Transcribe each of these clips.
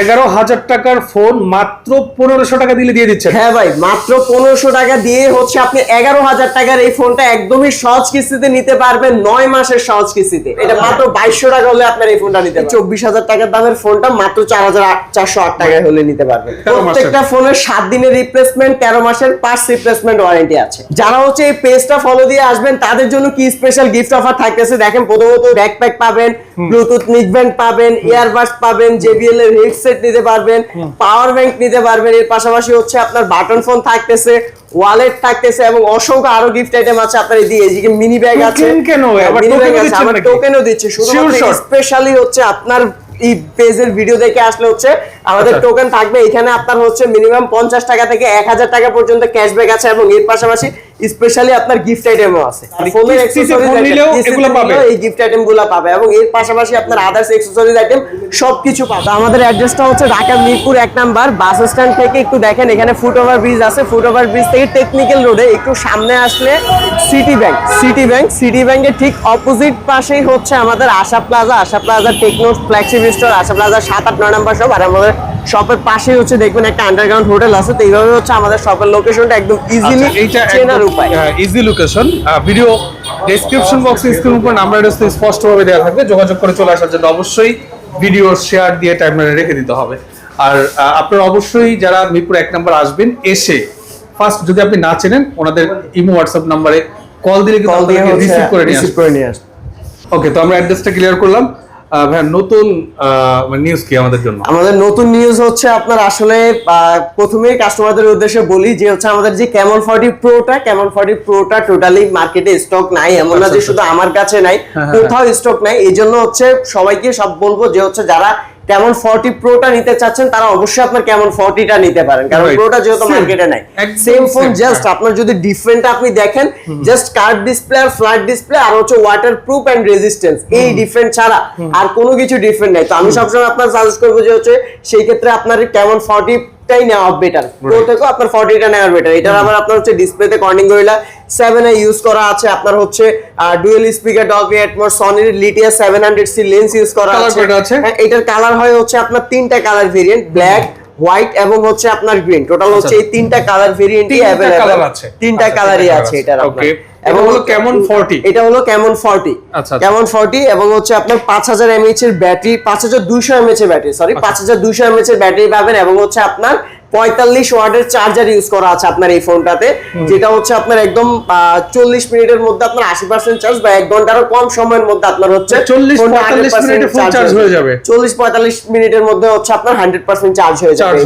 এগারো হাজার টাকার ফোন মাত্র পনেরোশো টাকা দিলে দিয়ে দিচ্ছেন। হ্যাঁ ভাই মাত্র পনেরোশো টাকা দিয়ে হচ্ছে আপনি এগারো হাজার টাকার এই ফোনটা একদমই সহজ কিস্তিতে নিতে পারবেন নয় মাসের সহজ কিস্তিতে। এটা মাত্র বাইশশো টাকা হলে আপনার এই ফোনটা নিতে চব্বিশ হাজার টাকার দামের ফোনটা মাত্র চার হাজার চারশো আট টাকায় হলে নিতে পারবেন। প্রত্যেকটা ফোনের সাত দিনের রিপ্লেসমেন্ট তেরো মাসের পাঁচ রিপ্লেসমেন্ট ওয়ারেন্টি আছে। যারা হচ্ছে এই পেজটা ফলো দিয়ে আসবেন তাদের জন্য কি স্পেশাল গিফট অফার থাকতেছে? দেখেন প্রথমত ব্যাকপ্যাক পাবেন ব্লুটুথ নিকব্যান্ড পাবেন ইয়ারবাডস পাবেন জেবিএল এর হেডসেট নিতে পারবেন পাওয়ার ব্যাংক নিতে পারবেন এর পাশাপাশি হচ্ছে আপনার বাটন ফোন থাকতেছে ওয়ালেট থাকতেছে এবং অসংখ্য আরও গিফট আইটেম আছে আপনার এই দিয়ে এদিকে মিনি ব্যাগ আছে। কেন? আবার মিনি ব্যাগ ও আছে দিচ্ছেন আবার টোকেনও দিচ্ছে। শুধুমাত্র স্পেশালি হচ্ছে আপনার এই পেজের ভিডিও দেখে আসলে হচ্ছে আমাদের আচ্ছা। টোকেন থাকবে। এখানে আপনার হচ্ছে মিনিমাম পঞ্চাশ টাকা থেকে এক হাজার টাকা পর্যন্ত ক্যাশব্যাক আছে এবং এর পাশাপাশি স্পেশালি আপনার গিফট আইটেমও আছে। ফোনের নিলেও এগুলো পাবে? এই গিফট আইটেমগুলো পাবে এবং এর পাশাপাশি আপনার আদার্স এক্সেসরিজ আইটেম সবকিছু পাবে। আমাদের অ্যাড্রেসটা হচ্ছে ঢাকা মিরপুর এক নাম্বার বাস স্ট্যান্ড থেকে একটু দেখেন এখানে ফুট ওভার ব্রিজ আছে। ফুট ওভার ব্রিজ থেকে টেকনিক্যাল রোডে একটু সামনে আসলে City Bank City Bank City ব্যাংকের ঠিক অপোজিট পাশেই হচ্ছে আমাদের Asha plaza Asha plaza Tecno flagship store Asha plaza সাত আট নয় নাম্বার সব আর আমাদের শপের পাশেই হচ্ছে দেখবেন একটা আন্ডারগ্রাউন্ড হোটেল আছে তো এইভাবে হচ্ছে আমাদের শপের লোকেশনটা একদম ইজিলি আচ্ছা, চেনার উপায়। ইজি লোকেশন ভিডিও ডেসক্রিপশন বক্সে স্ক্রিন উপর নাম্বার স্পষ্টভাবে দেওয়া থাকবে। যোগাযোগ করে চলে আসার জন্য অবশ্যই ভিডিও শেয়ার দিয়ে টাইমলাইনে রেখে দিতে হবে। আর আপনারা অবশ্যই যারা মিরপুর এক নাম্বার আসবেন এসে ফার্স্ট যদি আপনি না চেনেন ওনাদের ইমো হোয়াটসঅ্যাপ নাম্বারে কল দিলে কিন্তু দিয়ে রিসিভ করে নিয়ে রিসিভ আসবে। করে নিয়ে আসবে। ওকে তো আমরা অ্যাড্রেসটা ক্লিয়ার করলাম। নতুন নিউজ কি আমাদের জন্য? আমাদের নতুন নিউজ হচ্ছে আপনার আসলে আহ, প্রথমেই কাস্টমারদের উদ্দেশ্যে বলি যে হচ্ছে আমাদের যে ক্যামন ফর্টি প্রোটা ক্যামন ফর্টি প্রোটা টোটালি মার্কেটে স্টক নাই এমন না যে শুধু আমার কাছে নাই হ্যাঁ, কোথাও স্টক নাই। এই জন্য হচ্ছে সবাইকে সব বলব যে হচ্ছে যারা কেমন ফর্টি প্রোটা নিতে চাচ্ছেন তারা অবশ্যই আপনার কেমন ফর্টিটা নিতে পারেন। কারণ প্রোটা যেহেতু মার্কেটে নাই। Same phone just. আপনার যদি ডিফারেন্ট আপনি দেখেন জাস্ট কার্ড ডিসপ্লে আর ফ্ল্যাট ডিসপ্লে আর হচ্ছে ওয়াটার প্রুফ অ্যান্ড রেজিস্ট্যান্স এই ডিফারেন্ট ছাড়া আর কোনো কিছু ডিফারেন্ট নাই। তো আমি সবসময় আপনার সাজেস্ট করব যে হচ্ছে সেই ক্ষেত্রে আপনার কেমন ফর্টি টাই নেওয়া বেটার প্রো থেকেও আপনার ফর্টিটা নেওয়া বেটার এটার আবার আপনার হচ্ছে ডিসপ্লেতে কর্নিং গরিলা সেভেন এ ইউজ করা আছে। আপনার হচ্ছে dual speaker Dolby Atmos সনির Lytia seven hundred C lens use করা আছে। হ্যাঁ, এটার কালার হয় হচ্ছে আপনার তিনটা কালার ভেরিয়েন্ট ব্ল্যাক হোয়াইট এবং হচ্ছে আপনার গ্রিন টোটাল হচ্ছে এই তিনটা কালার ভেরিয়েন্টই অ্যাভেলেবল আছে। তিনটা আচ্ছা, কালারই আছে এটার। আপনার। এটা হলো কেমন 40 এটা হলো কেমন 40 আচ্ছা, আচ্ছা। কেমন 40 এবং হচ্ছে আপনার 5000 এমএএইচ এর ব্যাটারি 5200 এমএইচ এর ব্যাটারি সরি 5200 এমএইচ এর ব্যাটারি পাবেন এবং হচ্ছে আপনার পঁয়তাল্লিশ ওয়াটের চার্জার ইউজ করা আছে আপনার এই ফোনটাতে যেটা হচ্ছে আপনার একদম চল্লিশ মিনিটের মধ্যে আপনার আশি পার্সেন্ট চার্জ বা এক ঘন্টারও কম সময়ের মধ্যে আপনার হচ্ছে 40 ফোনটা 45 100% মিনিটে full charge হয়ে যাবে। চল্লিশ পঁয়তাল্লিশ মিনিটের মধ্যে হচ্ছে আপনার হান্ড্রেড পার্সেন্ট চার্জ হয়ে যাবে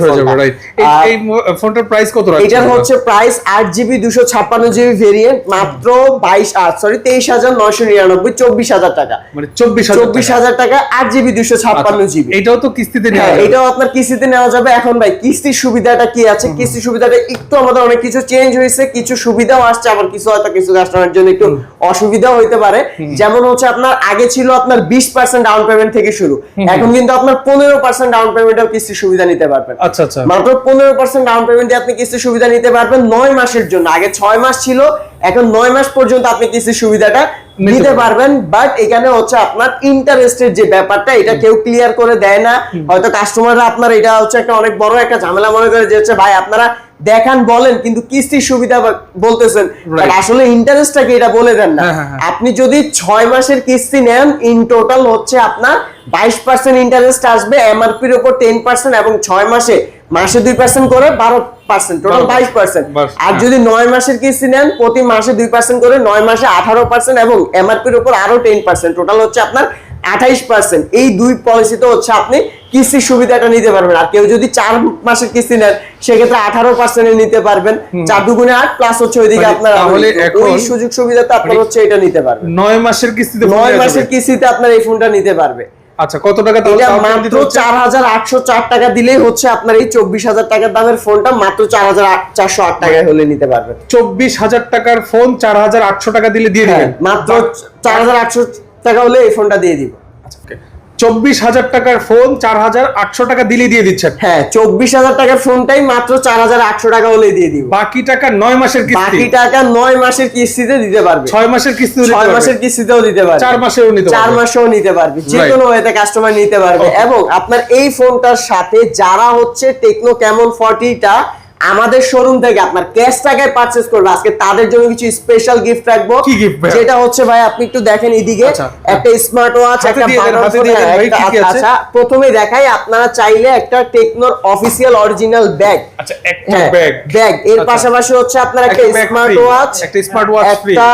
এই ফোনটার প্রাইস কত এটার হচ্ছে প্রাইস আট জিবি দুশো ছাপ্পান্ন জিবি ভেরিয়েন্ট মাত্র বাইশ সরি তেইশ হাজার নয়শো নিরানব্বই চব্বিশ হাজার টাকা। মানে চব্বিশ চব্বিশ হাজার টাকা আট জিবি দুশো ছাপ্পান্ন জিবি এটাও তো কিস্তিতে হ্যাঁ এটাও আপনার কিস্তিতে নেওয়া যাবে। এখন ভাই কিস্তির সুবিধাটা কি আছে? কৃষি সুবিধাটা একটু আমাদের অনেক কিছু চেঞ্জ হয়েছে কিছু সুবিধাও আসছে আবার কিছু হয়তো কিছু কাস্টমারের জন্য একটু অসুবিধাও হইতে পারে। যেমন হচ্ছে আপনার আগে ছিল আপনার বিশ পার্সেন্ট ডাউন পেমেন্ট থেকে শুরু। এখন কিন্তু আপনার পনেরো পার্সেন্ট ডাউন পেমেন্টেও কিস্তি সুবিধা নিতে পারবেন। আচ্ছা আচ্ছা। মাত্র পনেরো পার্সেন্ট ডাউন পেমেন্ট দিয়ে আপনি কিস্তি সুবিধা নিতে পারবেন নয় মাসের জন্য। আগে ছয় মাস ছিল এখন নয় মাস পর্যন্ত আপনি কিস্তির সুবিধাটা নিতে পারবেন। বাট এখানে হচ্ছে আপনার ইন্টারেস্টের যে ব্যাপারটা এটা কেউ ক্লিয়ার করে দেয় না। হয়তো কাস্টমাররা আপনার এটা হচ্ছে একটা অনেক বড় একটা ঝামেলা মনে করে যে হচ্ছে ভাই আপনারা দেখান বলেন কিন্তু কিস্তির সুবিধা বলতেছেন। আসলে ইন্টারেস্টটা কি এটা বলে দেন না। হ্যাঁ, হ্যাঁ, হ্যাঁ। আপনি যদি ছয় মাসের কিস্তি নেন ইন টোটাল হচ্ছে আপনার বাইশ পার্সেন্ট ইন্টারেস্ট আসবে এমআরপির উপর টেন পার্সেন্ট এবং ছয় মাসে মাসে দুই পার্সেন্ট করে বারো পার্সেন্ট টোটাল বাইশ পার্সেন্ট আর হ্যাঁ। যদি নয় মাসের কিস্তি নেন প্রতি মাসে দুই পার্সেন্ট করে নয় মাসে আঠারো পার্সেন্ট এবং এমআরপির উপর আরও টেন পার্সেন্ট টোটাল হচ্ছে আপনার আঠাইশ পার্সেন্ট এই দুই পলিসিতে হচ্ছে আপনি কিস্তির সুবিধাটা নিতে পারবেন। আর কেউ যদি চার মাসের কিস্তি নেন সেক্ষেত্রে আঠারো পার্সেন্টে নিতে পারবেন। চার দুগুণে আট প্লাস হচ্ছে ওইদিকে মানে আপনার ওই- সুযোগ সুবিধাতে আপনার মানে হচ্ছে এটা নিতে পারবেন। নয় মাসের কিস্তিতে নয় মাসের কিস্তিতে আপনার এই ফোনটা নিতে পারবে। আচ্ছা কত টাকা তাহলে মাত্র হচ্ছে? চার হাজার আটশো চার টাকা দিলেই হচ্ছে আপনার এই চব্বিশ হাজার টাকার দামের ফোনটা মাত্র চার হাজার চারশো আট টাকায় হলে নিতে পারবেন। চব্বিশ হাজার টাকার ফোন চার হাজার আটশো টাকা দিলে দিয়ে হ্যাঁ, দিবেন? মাত্র চার হাজার আটশো টাকা হলে এই ফোনটা দিয়ে দিব। চব্বিশ হাজার টাকার ফোন চার হাজার আটশো টাকা দিলে দিয়ে দিচ্ছেন। হ্যাঁ চব্বিশ হাজার টাকার ফোনটাই মাত্র চার হাজার আটশো টাকা হলে দিয়ে দিব। বাকি টাকা নয় মাসের কিস্তি। বাকি টাকা নয় মাসের কিস্তিতে দিতে পারবে। ছয় মাসের কিস্তি ছয় মাসের কিস্তিতেও দিতে পারবে। চার মাসেও নিতে চার মাসেও নিতে পারবে। যে কোনো ওয়েতে কাস্টমার নিতে পারবে। এবং আপনার এই ফোনটার সাথে যারা হচ্ছে টেকনো ক্যামন ফর্টিটা আমাদের শোরুম থেকে আপনার ক্যাশ টাকায় পারচেজ করবে। আজকে তাদের জন্য কিছু স্পেশাল গিফট রাখব। কি ভাইয়া? যেটা হচ্ছে ভাই আপনি একটু দেখেন এদিকে। আচ্ছা। একটা স্মার্ট ওয়াচ একটা আছে? আচ্ছা। প্রথমে দেখাই আপনারা চাইলে একটা টেকনোর অফিসিয়াল অরিজিনাল ব্যাগ আচ্ছা একটা ব্যাগ ব্যাগ এর আচ্ছা। পাশাপাশি হচ্ছে আপনার একটা স্মার্ট ওয়াচ একটা smartwatch free, একটা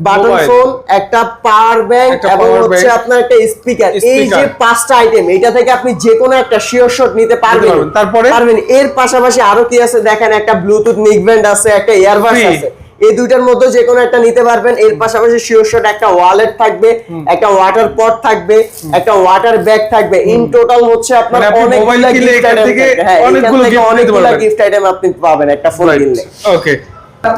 বাটন ফোন একটা পাওয়ার ব্যাংক এবং হচ্ছে আপনার একটা স্পিকার এই যে পাঁচটা আইটেম এটা থেকে আপনি যে কোনো একটা শিওর শট নিতে পারবেন। পারবেন। তারপরে? পারবেন। এর পাশাপাশি আরও কি আছে? দেখেন একটা ব্লুটুথ নিকব্যান্ড আছে একটা ইয়ারবাডস আছে। এই দুইটার মধ্যে যে কোনো একটা নিতে পারবেন। এর পাশাপাশি শিওরশট একটা ওয়ালেট থাকবে একটা ওয়াটার পট থাকবে একটা ওয়াটার ব্যাগ থাকবে। ইন টোটাল হচ্ছে আপনার অনেক মোবাইল অনেকগুলো কিনলে গিফট এখান আইটেম থেকে হ্যাঁ অনেকগুলো gift নিতে অনেকগুলো গিফট আইটেম আপনি পাবেন একটা ফোন কিনলে। ওকে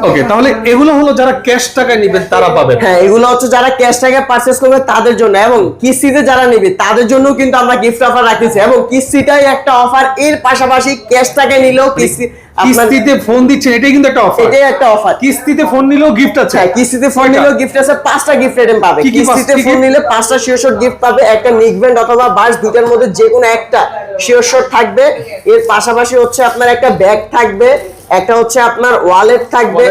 ওকে তাহলে এগুলো হলো যারা ক্যাশ টাকা নেবেন তারা পাবেন। হ্যাঁ এগুলো হচ্ছে যারা ক্যাশ টাকা পারচেজ করবে তাদের জন্য এবং কিস্তিতে যারা নেবে তাদের জন্য কিন্তু আমরা গিফট অফার রাখতেছি এবং কিস্তিটাই একটা অফার এর পাশাপাশি ক্যাশ টাকা নিলেও কিস্তি কিস্তিতে ফোন দিচ্ছেন এটাই কিন্তু একটা অফার এটাই একটা অফার কিস্তিতে ফোন নিলেও গিফট আছে। হ্যাঁ কিস্তিতে ফোন নিলেও গিফট আছে পাঁচটা গিফট আইটেম পাবে। কিস্তিতে? ফোন নিলে পাঁচটা শিওর শট গিফট পাবে একটা নিকব্যান্ড অথবা বাস দুটার মধ্যে যে কোনো একটা শিওর শট থাকবে। এর পাশাপাশি হচ্ছে আপনার একটা ব্যাগ থাকবে। একটা হচ্ছে আপনার ওয়ালেট থাকবে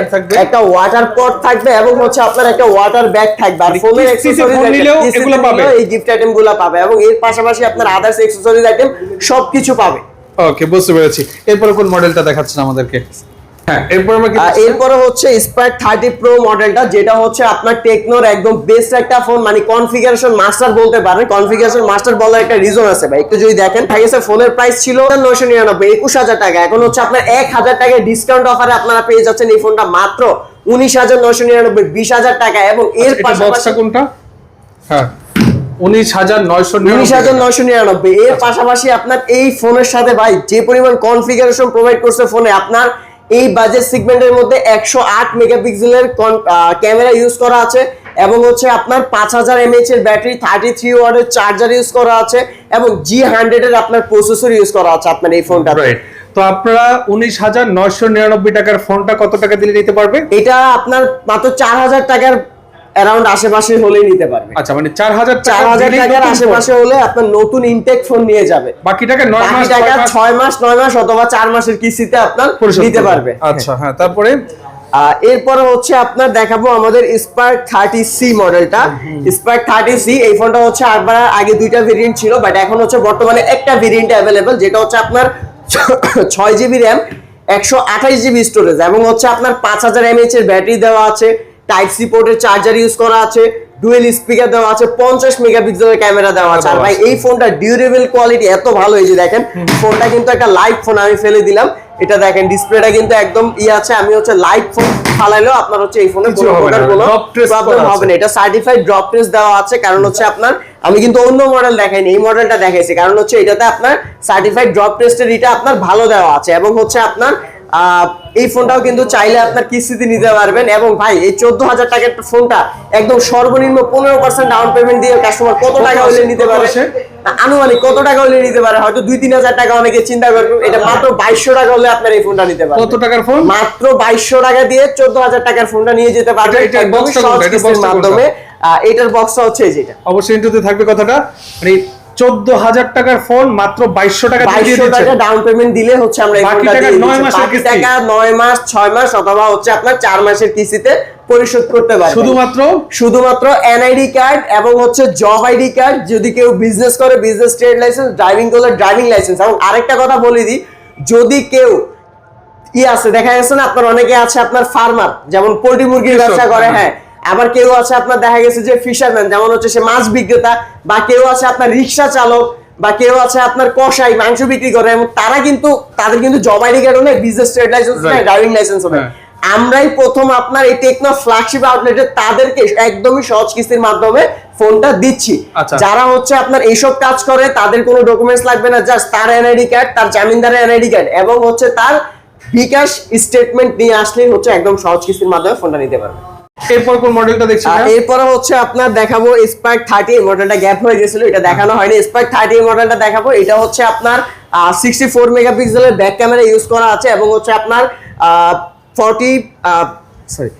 একটা ওয়াটার পট থাকবে এবং হচ্ছে আপনার একটা ওয়াটার ব্যাগ থাকবে। আর মানে ফোনের নিলেও এগুলো পাবে? এই গিফট আইটেমগুলো পাবে এবং এর পাশাপাশি আপনার আদার্স এক্সেসরিজ আইটেম সবকিছু পাবে। ওকে বুঝতে পেরেছি। এরপরে কোন মডেলটা দেখাচ্ছেন আমাদেরকে? এরপর আহ, এরপরে হচ্ছে স্পায়ার থার্টি প্রো মডেলটা যেটা হচ্ছে আপনার টেকনোর একদম বেস্ট একটা ফোন মানে কনফিগারেশন মাস্টার বলতে পারেন। কনফিগারেশন মাস্টার বলার একটা রিজন আছে ভাই একটু যদি দেখেন। ঠিক ফোনের প্রাইস ছিল নয়শো নিরানব্বই একুশ হাজার টাকা। এখন হচ্ছে আপনার এক হাজার টাকা ডিসকাউন্ট অফারে আপনারা পেয়ে যাচ্ছেন এই ফোনটা মাত্র উনিশ হাজার নয়শো নিরানব্বই বিশ হাজার টাকা এবং এর আচ্ছা, পাশাপাশি কোনটা? হ্যাঁ। উনিশ হাজার নয়শো উনিশ হাজার নয়শো নিরানব্বই। এর পাশাপাশি আপনার এই ফোনের সাথে ভাই যে পরিমাণ কনফিগারেশন প্রোভাইড করছে ফোনে আপনার এই বাজেট সিগমেন্টের মধ্যে একশো আট মেগাপিক্সেলের ক্যামেরা ইউজ করা আছে এবং হচ্ছে আপনার পাঁচ হাজার এমএইচ এর ব্যাটারি থার্টি থ্রি ওয়ার্ডের চার্জার ইউজ করা আছে এবং জি হান্ড্রেড এর আপনার প্রসেসর ইউজ করা আছে আপনার এই ফোনটা তো আপনারা উনিশ হাজার নয়শো নিরানব্বই টাকার ফোনটা কত টাকা দিলে নিতে পারবে এটা আপনার মাত্র চার হাজার টাকার অ্যারাউন্ড আশেপাশে হলেই নিতে পারবে। আচ্ছা মানে চার হাজার চার হাজার টাকার আশেপাশে হলে আপনার নতুন ইনটেক ফোন নিয়ে যাবে। বাকি টাকা নয় বাকি মাস টাকা ছয় মাস? ছয় মাস নয় মাস অথবা চার মাসের কিস্তিতে আপনার নিতে পারবে। আচ্ছা হ্যাঁ তারপরে? এরপরে হচ্ছে আপনার দেখাবো আমাদের স্পার্ক থার্টি সি মডেলটা স্পার্ক থার্টি সি এই ফোনটা হচ্ছে আবার আগে দুইটা ভেরিয়েন্ট ছিল বাট এখন হচ্ছে বর্তমানে একটা ভেরিয়েন্ট অ্যাভেলেবেল যেটা হচ্ছে আপনার ছয় জিবি র্যাম একশো আঠাশ জিবি স্টোরেজ এবং হচ্ছে আপনার পাঁচ হাজার এমএইচ এর ব্যাটারি দেওয়া আছে। টাইপ সি পোর্টের চার্জার ইউজ করা আছে ডুয়েল স্পিকার দেওয়া আছে পঞ্চাশ মেগাপিক্সেলের ক্যামেরা দেওয়া আছে। আর ভাই এই ফোনটা ডিউরেবল কোয়ালিটি এত ভালো এই যে দেখেন ফোনটা কিন্তু একটা লাইট ফোন আমি ফেলে দিলাম। এটা দেখেন ডিসপ্লেটা কিন্তু একদম ই আছে আমি হচ্ছে লাইট ফোন ফালাইলেও আপনার হচ্ছে এই ফোনে কোনো প্রকার কোনো প্রবলেম হবে না। এটা সার্টিফাইড ড্রপ টেস্ট দেওয়া আছে কারণ হচ্ছে আপনার আমি কিন্তু অন্য মডেল দেখাইনি এই মডেলটা দেখাইছি। কারণ হচ্ছে এটাতে আপনার সার্টিফাইড ড্রপ টেস্টের এটা আপনার ভালো দেওয়া আছে এবং হচ্ছে আপনার আহ, এই ফোনটাও কিন্তু চাইলে আপনার কিস্তিতে নিতে পারবেন। এবং ভাই এই চোদ্দ হাজার টাকার ফোনটা একদম সর্বনিম্ন পনেরো পার্সেন্ট ডাউন পেমেন্ট দিয়ে কাস্টমার কত টাকা হলে নিতে পারে? আনুমানিক কত টাকা হলে নিতে পারে? হয়তো দুই তিন হাজার টাকা অনেকে চিন্তা করবেন। এটা মাত্র বাইশশো টাকা হলে আপনার এই ফোনটা নিতে পারে কত টাকার ফোন? মাত্র বাইশশো টাকা দিয়ে চোদ্দ হাজার টাকার ফোনটা নিয়ে যেতে পারবে এটা-? মাধ্যমে। এটার বক্সটা হচ্ছে এই যেটা অবশ্যই ইন্টুতে থাকবে কথাটা। মানে চোদ্দ হাজার টাকার ফোন মাত্র বাইশশো টাকা বাইশশো টাকা ডাউন পেমেন্ট দিলে হচ্ছে আমরা বাকি টাকা নয় নয় মাস ছয় মাস অথবা হচ্ছে আপনার চার মাসের কিস্তিতে পরিশোধ করতে পারবেন। শুধুমাত্র? শুধুমাত্র এনআইডি কার্ড এবং হচ্ছে জব আইডি কার্ড যদি কেউ বিজনেস করে বিজনেস ট্রেড লাইসেন্স ড্রাইভিং করলে ড্রাইভিং লাইসেন্স এবং আরেকটা কথা বলে দিই যদি কেউ ই আছে দেখা গেছে না আপনার অনেকে আছে আপনার ফার্মার যেমন পোল্ট্রি মুরগির ব্যবসা করে হ্যাঁ। আবার কেউ আছে আপনার দেখা গেছে যে ফিশারম্যান যেমন হচ্ছে সে মাছ বিক্রেতা বা কেউ আছে আপনার রিক্সা চালক বা কেউ আছে আপনার কষাই মাংস বিক্রি করে এবং তারা কিন্তু তাদের কিন্তু জব আইডি কার্ড নেই বিজনেস ট্রেড লাইসেন্স নেই ড্রাইভিং লাইসেন্স নেই হ্যাঁ। আমরাই প্রথম আপনার এই টেকনো ফ্ল্যাগশিপ আউটলেটে তাদেরকে একদমই সহজ কিস্তির মাধ্যমে ফোনটা দিচ্ছি আচ্ছা। যারা হচ্ছে আপনার এইসব কাজ করে তাদের কোনো ডকুমেন্টস লাগবে না জাস্ট তার এনআইডি কার্ড তার জামিনদারের এনআইডি কার্ড এবং হচ্ছে তার বিকাশ স্টেটমেন্ট নিয়ে আসলেই হচ্ছে একদম সহজ কিস্তির মাধ্যমে ফোনটা নিতে পারবে এরপর কোন মডেলটা দেখছি? এরপরে হচ্ছে আপনার দেখাবো স্পার্ক থার্টি মডেলটা গ্যাপ হয়ে গেছিল এটা দেখানো হয়নি। স্পার্ক থার্টি মডেলটা দেখাবো এটা হচ্ছে আপনার সিক্সটি ফোর মেগাপিক্সেলের ব্যাক ক্যামেরা ইউজ করা আছে এবং হচ্ছে আপনার ফর্টি সরি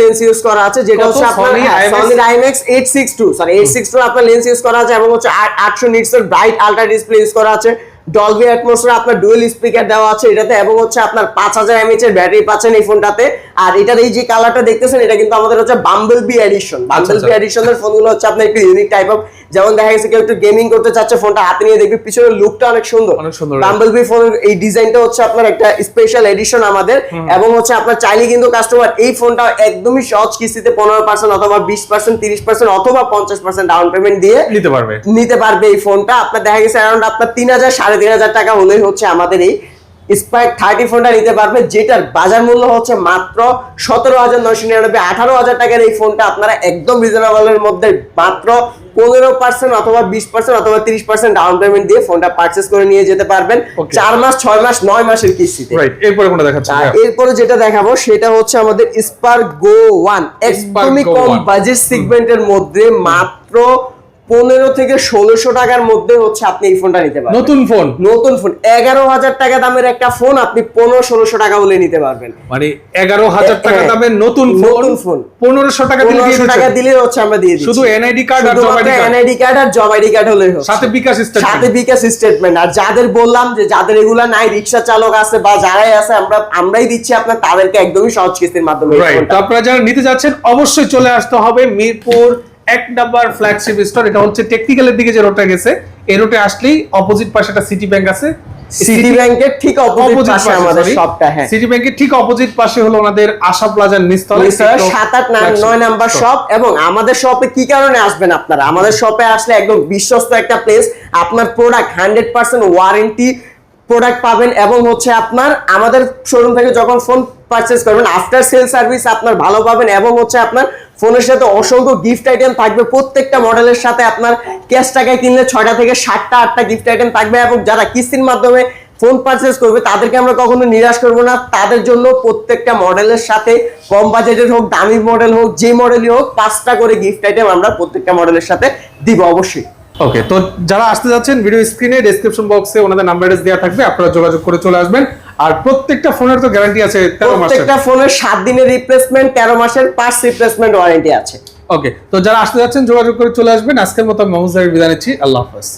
লেন্স ইউজ করা আছে যেটা হচ্ছে আপনার Sony IMX eight six two sorry eight six two আপনার লেন্স ইউজ করা আছে এবং হচ্ছে আটশো নিটস এর ব্রাইট আলট্রা ডিসপ্লে ইউজ করা আছে। ডলবি অ্যাটমসফিয়ার আপনার ডুয়েল স্পিকার দেওয়া আছে এটাতে এবং হচ্ছে আপনার পাঁচ হাজার এর ব্যাটারি পাচ্ছেন এই ফোনটাতে আর এটার এই যে কালারটা দেখতেছেন এটা কিন্তু আমাদের হচ্ছে bumble B edition bumble B. এডিশনের ফোনগুলো হচ্ছে আপনার একটু ইউনিক টাইপ অফ যেমন দেখা গেছে কেউ একটু গেমিং করতে চাচ্ছে ফোনটা হাতে নিয়ে দেখবে পিছনের লুকটা অনেক সুন্দর। অনেক সুন্দর। বাম্বল বি ফোনের এই ডিজাইনটা হচ্ছে আপনার একটা স্পেশাল এডিশন আমাদের এবং হচ্ছে আপনার চাইলে কিন্তু কাস্টমার এই ফোনটা একদমই সহজ কিস্তিতে পনেরো পার্সেন্ট অথবা বিশ পার্সেন্ট তিরিশ পার্সেন্ট অথবা পঞ্চাশ পার্সেন্ট ডাউন পেমেন্ট দিয়ে নিতে পারবে। নিতে পারবে এই ফোনটা আপনার দেখা গেছে অ্যারাউন্ড আপনার তিন হাজার সাড়ে তিন হাজার টাকা হলেই হচ্ছে আমাদের এই স্পাইক থার্টি ফোনটা নিতে পারবে যেটার বাজার মূল্য হচ্ছে মাত্র সতেরো হাজার নয়শো নিরানব্বই আঠারো হাজার টাকার এই ফোনটা আপনারা একদম রিজনেবলের মধ্যে মাত্র পনেরো পার্সেন্ট অথবা বিশ পার্সেন্ট অথবা তিরিশ পার্সেন্ট ডাউন পেমেন্ট দিয়ে ফোনটা পারচেস করে নিয়ে যেতে পারবেন। চার মাস ছয় মাস নয় মাসের কিস্তিতে। এরপরে কোনটা দেখাচ্ছি এরপরে যেটা দেখাবো সেটা হচ্ছে আমাদের স্পার্ক গো ওয়ান একদমই কম। বাজেট সেগমেন্টের মধ্যে মাত্র পনেরো থেকে ষোলোশো টাকার মধ্যে হচ্ছে আপনি এই ফোনটা নিতে পারবেন। নতুন ফোন? নতুন ফোন। এগারো হাজার টাকা দামের একটা ফোন আপনি পনেরো ষোলোশো টাকা হলে নিতে পারবেন। মানে এগারো হাজার টাকা হ্যাঁ। দামের নতুন ফোন নতুন ফোন। পনেরোশো টাকা দিলে পনেরোশো টাকা দিলে হচ্ছে আমরা দিয়ে শুধু এনআইডি কার্ড আর আইডি কার্ড এনআইডি কার্ড আর জব আইডি কার্ড হলে সাথে বিকাশ সাথে বিকাশ স্টেটমেন্ট আর যাদের বললাম যে যাদের এগুলা নাই রিক্সা চালক আছে বা যারাই আছে আমরা আমরাই দিচ্ছি আপনার তাদেরকে একদমই সহজ কিস্তির মাধ্যমে আপনারা যারা নিতে যাচ্ছেন অবশ্যই চলে আসতে হবে মিরপুর এক নাম্বার ফ্ল্যাগশিপ স্টোর এটা হচ্ছে টেকনিক্যালের দিকে যে রোডটা গেছে এই রোডে আসলেই অপোজিট পাশে একটা সিটি ব্যাংক আছে। সিটি ব্যাংকের ঠিক অপোজিট পাশে আমাদের শপটা হ্যাঁ। সিটি ব্যাংকের ঠিক অপোজিট পাশে হলো আশা প্লাজার নিচতলা নাম্বার শপ এবং আমাদের শপে কি কারণে আসবেন আপনারা? আমাদের শপে আসলে একদম বিশ্বস্ত একটা প্লেস আপনার product hundred percent warranty product পাবেন এবং হচ্ছে আপনার আমাদের শোরুম থেকে যখন ফোন পারচেস করবেন। আফটার সেল সার্ভিস আপনার ভালো পাবেন এবং হচ্ছে আপনার ফোনের সাথে অসংখ্য গিফট আইটেম থাকবে। প্রত্যেকটা মডেলের সাথে আপনার ক্যাশ টাকায় কিনলে ছয়টা থেকে সাতটা, আটটা গিফট আইটেম থাকবে এবং যারা কিস্তির মাধ্যমে ফোন পারচেস করবে, তাদেরকে আমরা কখনো নিরাশ করব না। তাদের জন্য প্রত্যেকটা মডেলের সাথে কম বাজেটের হোক, দামি মডেল হোক, যে মডেলই হোক, পাঁচটা করে গিফট আইটেম আমরা প্রত্যেকটা মডেলের সাথে দিব অবশ্যই। ওকে তো যারা আসতে যাচ্ছেন ভিডিও স্ক্রিনে ডেসক্রিপশন বক্সে ওনাদের নাম্বার দেওয়া থাকবে। আপনারা যোগাযোগ করে চলে আসবেন। আর প্রত্যেকটা ফোনের তো গ্যারান্টি আছে মাসের। প্রত্যেকটা ফোনের সাত দিনের রিপ্লেসমেন্ট তেরো মাসের পাঁচ রিপ্লেসমেন্ট ওয়ারেন্টি আছে। ওকে তো যারা আসতে যাচ্ছেন যোগাযোগ করে চলে আসবেন। আজকের মতো মাহমুদ বিদায় নিচ্ছি। আল্লাহ হাফেজ।